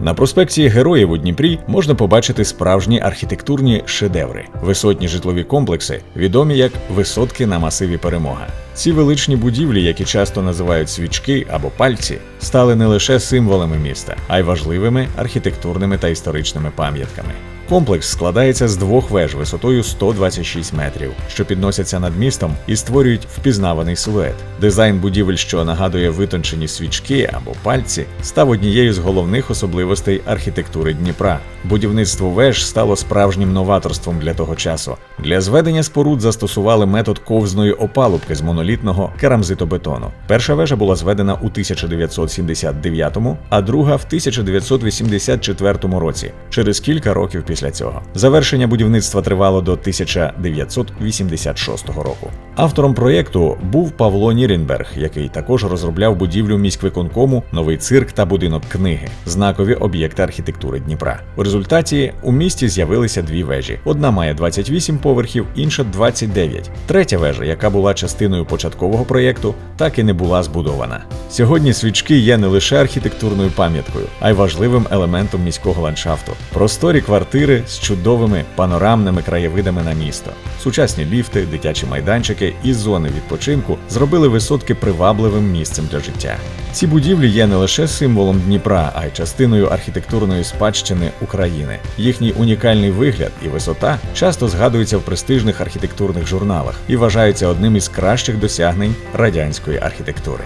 На проспекції Героїв у Дніпрі можна побачити справжні архітектурні шедеври, висотні житлові комплекси, відомі як висотки на масиві Перемога. Ці величні будівлі, які часто називають свічки або пальці, стали не лише символами міста, а й важливими архітектурними та історичними пам'ятками. Комплекс складається з двох веж висотою 126 метрів, що підносяться над містом і створюють впізнаваний силует. Дизайн будівель, що нагадує витончені свічки або пальці, став однією з головних особливостей архітектури Дніпра. Будівництво веж стало справжнім новаторством для того часу. Для зведення споруд застосували метод ковзної опалубки з монолітного керамзитобетону. Перша вежа була зведена у 1979, а друга в 1984 році, через кілька років після цього. Завершення будівництва тривало до 1986 року. Автором проєкту був Павло Нірінберг, який також розробляв будівлю міськвиконкому, новий цирк та будинок книги, знакові об'єкти архітектури Дніпра. У результаті у місті з'явилися дві вежі: одна має 28 поверхів, інша 29. Третя вежа, яка була частиною початкового проєкту, так і не була збудована. Сьогодні свічки є не лише архітектурною пам'яткою, а й важливим елементом міського ландшафту. Просторі квартири з чудовими панорамними краєвидами на місто. Сучасні ліфти, дитячі майданчики і зони відпочинку зробили висотки привабливим місцем для життя. Ці будівлі є не лише символом Дніпра, а й частиною архітектурної спадщини України. Їхній унікальний вигляд і висота часто згадуються в престижних архітектурних журналах і вважаються одним із кращих досягнень радянської архітектури.